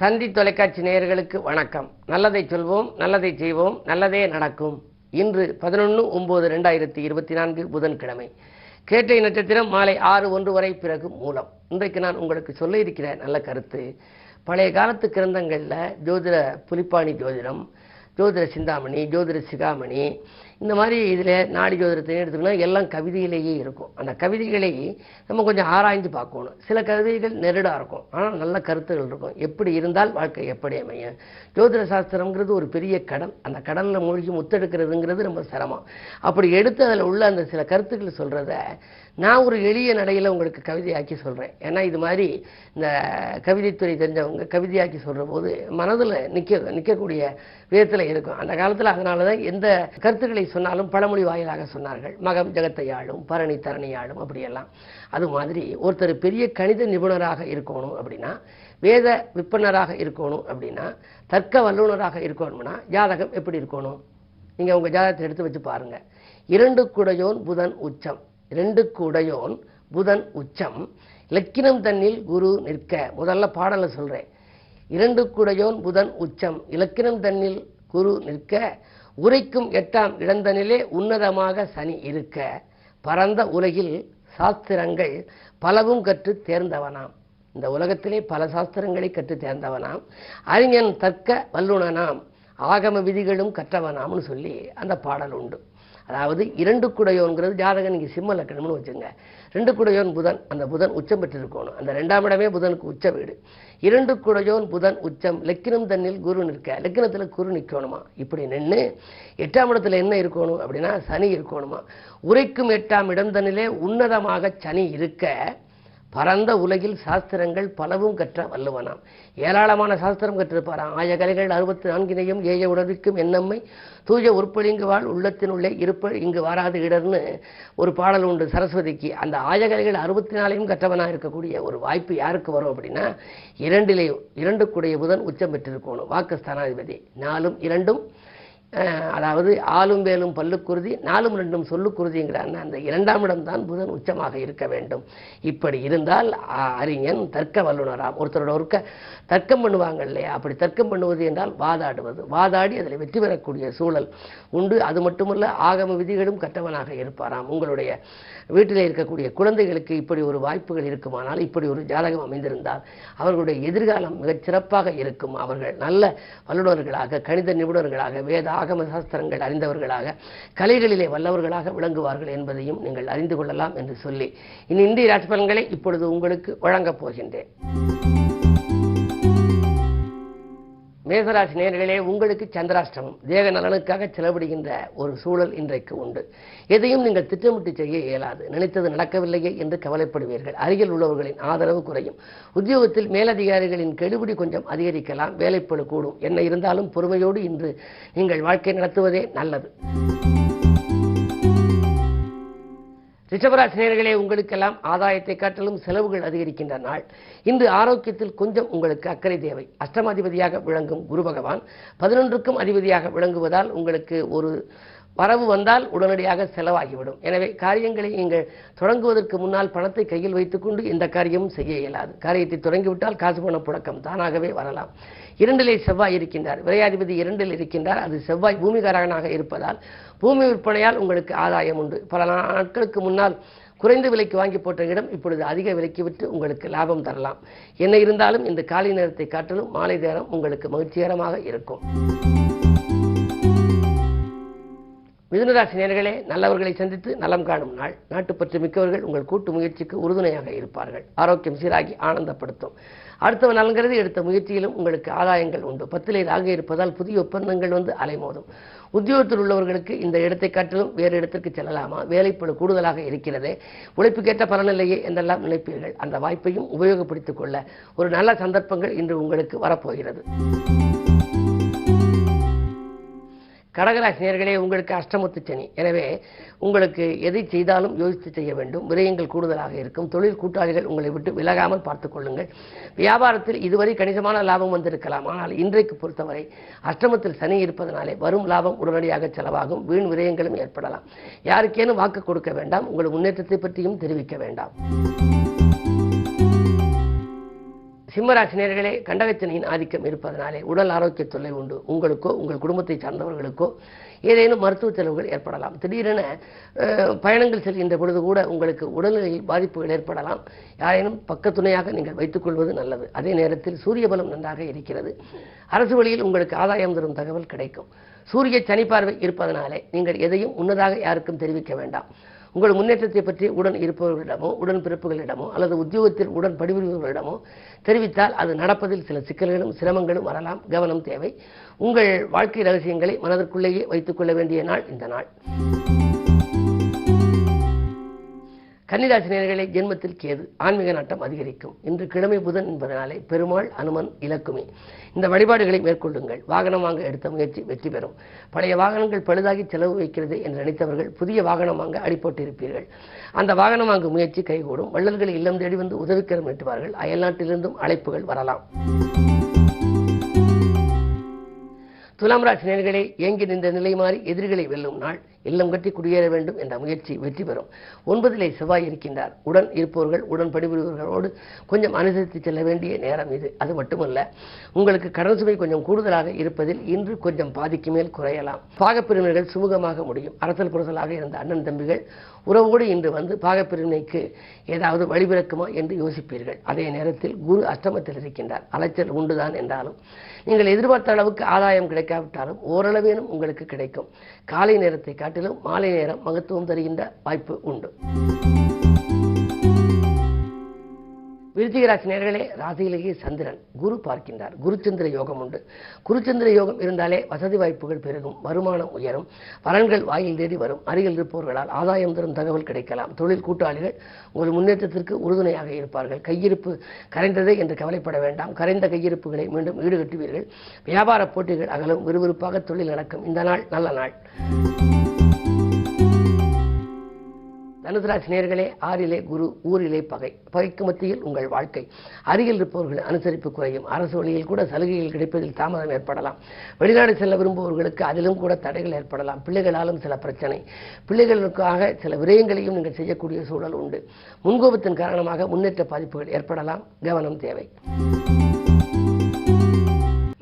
தந்தி தொலைக்காட்சி நேயர்களுக்கு வணக்கம். நல்லதை சொல்வோம் நல்லதை செய்வோம் நல்லதே நடக்கும். இன்று பதினொன்று ஒன்பது ரெண்டாயிரத்தி இருபத்தி நான்கு புதன்கிழமை. கேட்டை நட்சத்திரம் மாலை ஆறு ஒன்று வரை பிறகு மூலம். இன்றைக்கு நான் உங்களுக்கு சொல்ல இருக்கிற நல்ல கருத்து பழைய காலத்து கிரந்தங்களில் ஜோதிட புலிப்பாணி ஜோதிடம் ஜோதிட சிந்தாமணி ஜோதிட சிகாமணி இந்த மாதிரி இதில் நாடி ஜோதிடத்தை எடுத்துக்கலாம் எல்லாம் கவிதையிலேயே இருக்கும். அந்த கவிதைகளை நம்ம கொஞ்சம் ஆராய்ந்து பார்க்கணும். சில கவிதைகள் நெருடாக இருக்கும். ஆனால் நல்ல கருத்துகள் இருக்கும். எப்படி இருந்தால் வாழ்க்கை எப்படி அமையும்? ஜோதிட சாஸ்திரம்ங்கிறது ஒரு பெரிய கடல் அந்த கடலில் மூழ்கி முத்தெடுக்கிறதுங்கிறது ரொம்ப சிரமம். அப்படி எடுத்து அதில் உள்ள அந்த சில கருத்துக்கள் சொல்கிறத நான் ஒரு எளிய நடையில் உங்களுக்கு கவிதையாக்கி சொல்கிறேன் ஏன்னா இது மாதிரி இந்த கவிதைத்துறை தெரிஞ்சவங்க கவிதையாக்கி சொல்கிற போது மனதில் நிற்க நிற்கக்கூடிய விதத்தில் இருக்கும். அந்த காலத்தில் அதனால தான் எந்த கருத்துக்களை சொன்னாலும் பழமொழி வாயிலாக சொன்னார்கள். மகம் ஜெகத்தையாளும் பரணி தரணியாளும் அப்படியெல்லாம். அது மாதிரி ஒருத்தர் பெரிய கணித நிபுணராக இருக்கணும் அப்படின்னா வேத விற்பனராக இருக்கணும் அப்படின்னா தர்க்க வல்லுநராக இருக்கணும்னா ஜாதகம் எப்படி இருக்கணும்? நீங்கள் உங்கள் ஜாதகத்தை எடுத்து வச்சு பாருங்கள் இரண்டு குடையோன் புதன் உச்சம். ரெண்டுக்கு உடையோன் புதன் உச்சம். இலக்கினம் தன்னில் குரு நிற்க. முதல்ல பாடலை சொல்கிறேன் இரண்டு குடையோன் புதன் உச்சம். இலக்கினம் தன்னில் குரு நிற்க. உரைக்கும் எட்டாம் இடந்தனிலே உன்னதமாக சனி இருக்க. பரந்த உலகில் சாஸ்திரங்கள் பலவும் கற்று தேர்ந்தவனாம். இந்த உலகத்திலே பல சாஸ்திரங்களை கற்று தேர்ந்தவனாம். அறிஞன் தர்க்க வல்லுனனாம். ஆகம விதிகளும் கற்றவனாம்னு சொல்லி அந்த பாடல் உண்டு. அதாவது இரண்டு குடையோன்கிறது ஜாதகம் நீங்கள் சிம்ம லக்கணம்னு வச்சுங்க. ரெண்டு குடையோன் புதன் அந்த புதன் உச்சம் பெற்றிருக்கணும். அந்த ரெண்டாம் இடமே புதனுக்கு உச்ச வீடு. இரண்டு குடையோன் புதன் உச்சம் லக்கினம் தன்னில் குரு நிற்க. லக்கினத்தில் குரு நிற்கணுமா இப்படி நின்று எட்டாம் இடத்துல என்ன இருக்கணும் அப்படின்னா சனி இருக்கணுமா? உரைக்கும் எட்டாம் இடம் தன்னிலே உன்னதமாக சனி இருக்க பரந்த உலகில் சாஸ்திரங்கள் பலவும் கற்ற வல்லுவனாம். ஏராளமான சாஸ்திரம் கற்றிருப்பாராம். ஆய கலைகள் அறுபத்தி நான்கினையும் ஏய உடலுக்கும் என்னம்மை தூய உற்பலிங்கு வாழ் உள்ளத்தினுள்ளே இருப்ப இங்கு வாராது இடர்னு ஒரு பாடல் உண்டு சரஸ்வதிக்கு. அந்த ஆயகலைகள் அறுபத்தி நாலையும் கற்றவனாக இருக்கக்கூடிய ஒரு வாய்ப்பு யாருக்கு வரும் அப்படின்னா இரண்டிலே இரண்டுக்குடைய புதன் உச்சம் பெற்றிருக்கணும். வாக்கு ஸ்தானாதிபதி நாலும் இரண்டும் அதாவது ஆளும் வேலும் பல்லுக்குருதி நாலும் ரெண்டும் சொல்லுக்குருதிங்கிறான் அந்த இரண்டாம் இடம்தான் புதன் உச்சமாக இருக்க வேண்டும். இப்படி இருந்தால் அ- அறிஞன் தர்க்க வல்லுநராம் ஒருத்தரோட ஒருக்க தர்க்கம் பண்ணுவாங்க இல்லையா? அப்படி தர்க்கம் பண்ணுவது என்றால் வாதாடுவது. வாதாடி அதில் வெற்றி பெறக்கூடிய சூழல் உண்டு. அது மட்டுமல்ல ஆகம விதிகளும் கற்றவனாக இருப்பாராம். உங்களுடைய வீட்டில் இருக்கக்கூடிய குழந்தைகளுக்கு இப்படி ஒரு வாய்ப்புகள் இருக்குமானால் இப்படி ஒரு ஜாதகம் அமைந்திருந்தால் அவர்களுடைய எதிர்காலம் மிகச் சிறப்பாக இருக்கும். அவர்கள் நல்ல வல்லுநர்களாக கணித நிபுணர்களாக வேதா ஆகம சாஸ்திரங்கள் அறிந்தவர்களாக கலைகளிலே வல்லவர்களாக விளங்குவார்கள் என்பதையும் நீங்கள் அறிந்து கொள்ளலாம் என்று சொல்லி இனி இந்திய ராசி பலன்களை இப்பொழுது உங்களுக்கு வழங்கப் போகின்றேன். மேசராசி நேர்களே உங்களுக்கு சந்திராஷ்டமம். தேக நலனுக்காக செலவிடுகின்ற ஒரு சூழல் இன்றைக்கு உண்டு. எதையும் நீங்கள் திட்டமிட்டு செய்ய இயலாது. நினைத்தது நடக்கவில்லையே என்று கவலைப்படுவீர்கள். அருகில் உள்ளவர்களின் ஆதரவு குறையும். உத்தியோகத்தில் மேலதிகாரிகளின் கெடுபிடி கொஞ்சம் அதிகரிக்கலாம். வேலைப்பளு கூடும். என்ன இருந்தாலும் பொறுமையோடு இன்று நீங்கள் வாழ்க்கை நடத்துவதே நல்லது. ரிஷபராசினியர்களே உங்களுக்கெல்லாம் ஆதாயத்தை காட்டிலும் செலவுகள் அதிகரிக்கின்ற நாள். இன்று ஆரோக்கியத்தில் கொஞ்சம் உங்களுக்கு அக்கறை தேவை. அஷ்டமாதிபதியாக விளங்கும் குரு பகவான் பதினொன்றுக்கும் அதிபதியாக விளங்குவதால் உங்களுக்கு ஒரு வரவு வந்தால் உடனடியாக செலவாகிவிடும். எனவே காரியங்களை நீங்கள் தொடங்குவதற்கு முன்னால் பணத்தை கையில் வைத்துக்கொண்டு எந்த காரியமும் செய்ய இயலாது. காரியத்தை தொடங்கிவிட்டால் காசு பண புழக்கம். தானாகவே வரலாம். இரண்டிலே செவ்வாய் இருக்கின்றார். விரையாதிபதி இரண்டில் இருக்கின்றார். அது செவ்வாய் பூமிகாரகனாக இருப்பதால் பூமி விற்பனையால் உங்களுக்கு ஆதாயம் உண்டு. பல நாட்களுக்கு முன்னால் குறைந்த விலைக்கு வாங்கி போட்ட இடம் இப்பொழுது அதிக விலைக்கு விட்டு உங்களுக்கு லாபம் தரலாம். என்ன இருந்தாலும் இந்த காலை நேரத்தை காட்டிலும் மாலை நேரம் உங்களுக்கு மகிழ்ச்சிகரமாக இருக்கும். மிதுனராசி நேர்களே நல்லவர்களை சந்தித்து நலம் காணும் நாள். நாட்டுப்பற்று மிக்கவர்கள் உங்கள் கூட்டு முயற்சிக்கு உறுதுணையாக இருப்பார்கள். ஆரோக்கியம் சீராகி ஆனந்தப்படுத்தும். அடுத்தவன் நலங்கிறது எடுத்த முயற்சியிலும் உங்களுக்கு ஆதாயங்கள் உண்டு. பத்திலே ஆக இருப்பதால் புதிய ஒப்பந்தங்கள் வந்து அலைமோதும். உத்தியோகத்தில் உள்ளவர்களுக்கு இந்த இடத்தை காட்டிலும் வேறு இடத்திற்கு செல்லலாமா? வேலைப்பழு கூடுதலாக இருக்கிறதே. உழைப்புக்கேற்ற பலனில்லையே என்றெல்லாம் நினைப்பீர்கள். அந்த வாய்ப்பையும் உபயோகப்படுத்திக் கொள்ள ஒரு நல்ல சந்தர்ப்பங்கள் இன்று உங்களுக்கு வரப்போகிறது. கடகராசினியர்களே உங்களுக்கு அஷ்டமத்து சனி. எனவே உங்களுக்கு எதை செய்தாலும் யோசித்து செய்ய வேண்டும். விரயங்கள் கூடுதலாக இருக்கும். தொழில் கூட்டாளிகள் உங்களை விட்டு விலகாமல் பார்த்துக் கொள்ளுங்கள். வியாபாரத்தில் இதுவரை கணிசமான லாபம் வந்திருக்கலாம். ஆனால் இன்றைக்கு பொறுத்தவரை அஷ்டமத்தில் சனி இருப்பதனாலே வரும் லாபம் உடனடியாக செலவாகும். வீண் விரயங்களும் ஏற்படலாம். யாருக்கேனும் வாக்கு கொடுக்க வேண்டாம். உங்கள் முன்னேற்றத்தை பற்றியும் தெரிவிக்க வேண்டாம். சிம்மராசினியர்களே கண்டகச்சனியின் ஆதிக்கம் இருப்பதனாலே உடல் ஆரோக்கிய தொல்லை உண்டு. உங்களுக்கோ உங்கள் குடும்பத்தை சார்ந்தவர்களுக்கோ ஏதேனும் மருத்துவ செலவுகள் ஏற்படலாம். திடீரென பயணங்கள் செல்கின்ற பொழுது கூட உங்களுக்கு உடல்நிலையில் பாதிப்புகள் ஏற்படலாம். யாரேனும் பக்கத்துணையாக நீங்கள் வைத்துக்கொள்வது நல்லது. அதே நேரத்தில் சூரிய பலம் நன்றாக இருக்கிறது. அரசு வழியில் உங்களுக்கு ஆதாயம் தரும் தகவல் கிடைக்கும். சூரிய சனி பார்வை இருப்பதனாலே நீங்கள் எதையும் முன்னதாக யாருக்கும் தெரிவிக்க வேண்டாம். உங்கள் முன்னேற்றத்தை பற்றி உடன் இருப்பவர்களிடமோ உடன் பிறப்புகளிடமோ அல்லது உத்தியோகத்தில் உடன் பணிபுரிபவர்களிடமோ தெரிவித்தால் அது நடப்பதில் சில சிக்கல்களும் சிரமங்களும் வரலாம். கவனம் தேவை. உங்கள் வாழ்க்கை ரகசியங்களை மனதிற்குள்ளேயே வைத்துக் கொள்ள வேண்டிய நாள் இந்த நாள். கன்னிராசினியர்களை ஜென்மத்தில் கேது ஆன்மீக நாட்டம் அதிகரிக்கும். இன்று கிழமை புதன் என்பதனாலே பெருமாள் அனுமன் இலக்குமே. இந்த வழிபாடுகளை மேற்கொள்ளுங்கள். வாகனம் வாங்க எடுத்த முயற்சி வெற்றி பெறும். பழைய வாகனங்கள் பழுதாகி செலவு வைக்கிறது என்று நினைத்தவர்கள் புதிய வாகனம் வாங்க அடிபட்டிருப்பீர்கள். அந்த வாகனம் வாங்கும் முயற்சி கைகூடும். வள்ளல்களை இல்லம் தேடி வந்து உதவிக்கரம் நீட்டுவார்கள். அயல்நாட்டிலிருந்தும் அழைப்புகள் வரலாம். துலாம் ராசி நேர்களை ஏங்கி நின்ற நிலை மாறி எதிரிகளை வெல்லும் நாள். இல்லம் கட்டி குடியேற வேண்டும் என்ற முயற்சி வெற்றி பெறும். ஒன்பதிலே செவ்வாய் இருக்கின்றார். உடன் இருப்பவர்கள் உடன் பணிபுரிபவர்களோடு கொஞ்சம் அனுசரித்து செல்ல வேண்டிய நேரம் இது. அது மட்டுமல்ல உங்களுக்கு கடன் சுமை கொஞ்சம் கூடுதலாக இருப்பதில் இன்று கொஞ்சம் பாதிக்கு மேல் குறையலாம். பாகப்பிரிவினர்கள் சுமூகமாக முடியும். அரசல் புரசலாக இருந்த அண்ணன் தம்பிகள் உறவோடு இன்று வந்து பாகப்பிரிவினைக்கு ஏதாவது வழிபிறக்குமா என்று யோசிப்பீர்கள். அதே நேரத்தில் குரு அஷ்டமத்தில் இருக்கின்றார். அலைச்சல் உண்டுதான் என்றாலும் நீங்கள் எதிர்பார்த்த அளவுக்கு ஆதாயம் கிடைக்காவிட்டாலும் ஓரளவேனும் உங்களுக்கு கிடைக்கும். காலை நேரத்தை காட்டிலும் மாலை நேரம் மகத்துவம் தருகின்ற வாய்ப்பு உண்டு. விருத்திகராசி நேர்களே ராசியிலேயே சந்திரன் குரு பார்க்கின்றார். குருச்சந்திர யோகம் உண்டு. குருச்சந்திர யோகம் இருந்தாலே வசதி வாய்ப்புகள் பெருகும் வருமானம் உயரும் வரன்கள் வாயில் தேடி வரும் அருகில் இருப்பவர்களால் ஆதாயம் தரும் தகவல் கிடைக்கலாம். தொழில் கூட்டாளிகள் உங்கள் முன்னேற்றத்திற்கு உறுதுணையாக இருப்பார்கள். கையிருப்பு கரைந்ததே என்று கவலைப்பட வேண்டாம். கரைந்த கையிருப்புகளை மீண்டும் ஈடுகட்டுவீர்கள். வியாபார போட்டிகள் அகலும் விறுவிறுப்பாக தொழில் நடக்கும். இந்த நாள் நல்ல நாள். தனுசராசி நேர்களே ஆறிலே குரு ஊரிலே பகை. பகைக்கு மத்தியில் உங்கள் வாழ்க்கை. அருகில் இருப்பவர்கள் அனுசரிப்பு குறையும். அரசு வழியில் கூட சலுகைகள் கிடைப்பதில் தாமதம் ஏற்படலாம். வெளிநாடு செல்ல விரும்புபவர்களுக்கு அதிலும் கூட தடைகள் ஏற்படலாம். பிள்ளைகளாலும் சில பிரச்சனை. பிள்ளைகளுக்காக சில விரயங்களையும் நீங்கள் செய்யக்கூடிய சூழல் உண்டு. முன்கோபத்தின் காரணமாக முன்னேற்ற பாதிப்புகள் ஏற்படலாம். கவனம் தேவை.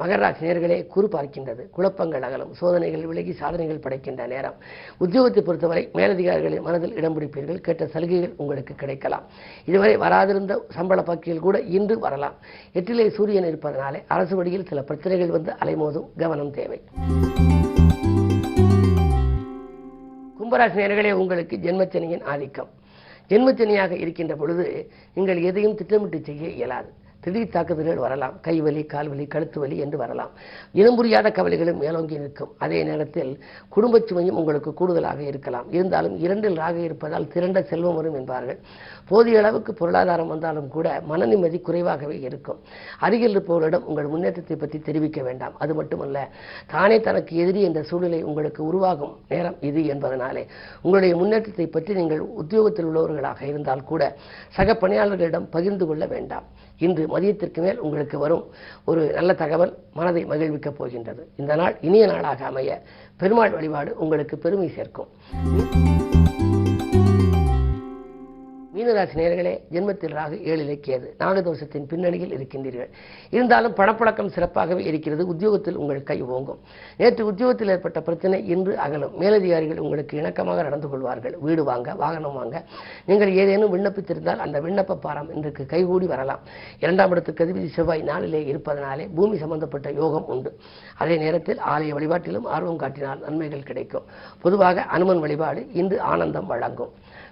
மகர நேர்களே குறு பார்க்கின்றது. குழப்பங்கள் அகலும். சோதனைகள் விலகி சாதனைகள் படைக்கின்ற நேரம். உத்தியோகத்தை பொறுத்தவரை மேலதிகாரிகளின் மனதில் இடம் பிடிப்பீர்கள். கேட்ட சலுகைகள் உங்களுக்கு கிடைக்கலாம். இதுவரை வராதிருந்த சம்பள பாக்கிகள் கூட இன்று வரலாம். எட்டிலே சூரியன் இருப்பதனாலே அரசு வழியில் சில பிரச்சனைகள் வந்து அலைமோதும் கவனம் தேவை. கும்பராசி நேர்களே உங்களுக்கு ஜென்மச்சனியின் ஆதிக்கம். ஜென்மச்சனியாக இருக்கின்ற பொழுது நீங்கள் எதையும் திட்டமிட்டு செய்ய இயலாது. திடீர் தாக்குதல்கள் வரலாம். கைவலி கால்வலி கழுத்து வலி என்று வரலாம். இனம்புரியாத கவலைகளும் மேலோங்கி நிற்கும். அதே நேரத்தில் குடும்பச் சுமையும் உங்களுக்கு கூடுதலாக இருக்கலாம். இருந்தாலும் இரண்டில் ராக இருப்பதால் திரண்ட செல்வம் வரும் என்பார்கள். போதிய அளவுக்கு பொருளாதாரம் வந்தாலும் கூட மன நிம்மதி குறைவாகவே இருக்கும். அருகில் இருப்பவர்களிடம் உங்கள் முன்னேற்றத்தை பற்றி தெரிவிக்க வேண்டாம். அது மட்டுமல்ல தானே தனக்கு எதிரி என்ற சூழ்நிலை உங்களுக்கு உருவாகும் நேரம் இது என்பதனாலே. உங்களுடைய முன்னேற்றத்தை பற்றி நீங்கள் உத்தியோகத்தில் உள்ளவர்களாக இருந்தால் கூட சக பணியாளர்களிடம் பகிர்ந்து கொள்ள வேண்டாம். இன்று மதியத்திற்கு மேல் உங்களுக்கு வரும் ஒரு நல்ல தகவல் மனதை மகிழ்விக்கப் போகின்றது. இந்த நாள் இனிய நாளாக அமைய பெருமாள் வழிபாடு உங்களுக்கு பெருமை சேர்க்கும். மீனராசி நேர்களே ஜென்மத்தில் ராகு ஏழிலே கேது நாகதோஷத்தின் பின்னணியில் இருக்கின்றீர்கள். இருந்தாலும் பணப்பழக்கம் சிறப்பாகவே இருக்கிறது. உத்தியோகத்தில் உங்கள் கை ஓங்கும். நேற்று உத்தியோகத்தில் ஏற்பட்ட பிரச்சனை இன்று அகலும். மேலதிகாரிகள் உங்களுக்கு இணக்கமாக நடந்து கொள்வார்கள். வீடு வாங்க வாகனம் வாங்க. நீங்கள் ஏதேனும் விண்ணப்பித்திருந்தால் அந்த விண்ணப்ப பாரம் இன்றைக்கு கைகூடி வரலாம். இரண்டாம் இடத்துக்கு அதிபதி செவ்வாய் நாளிலே இருப்பதனாலே பூமி சம்பந்தப்பட்ட யோகம் உண்டு. அதே நேரத்தில் ஆலய வழிபாட்டிலும் ஆர்வம் காட்டினால் நன்மைகள் கிடைக்கும். பொதுவாக அனுமன் வழிபாடு இன்று ஆனந்தம் வழங்கும்.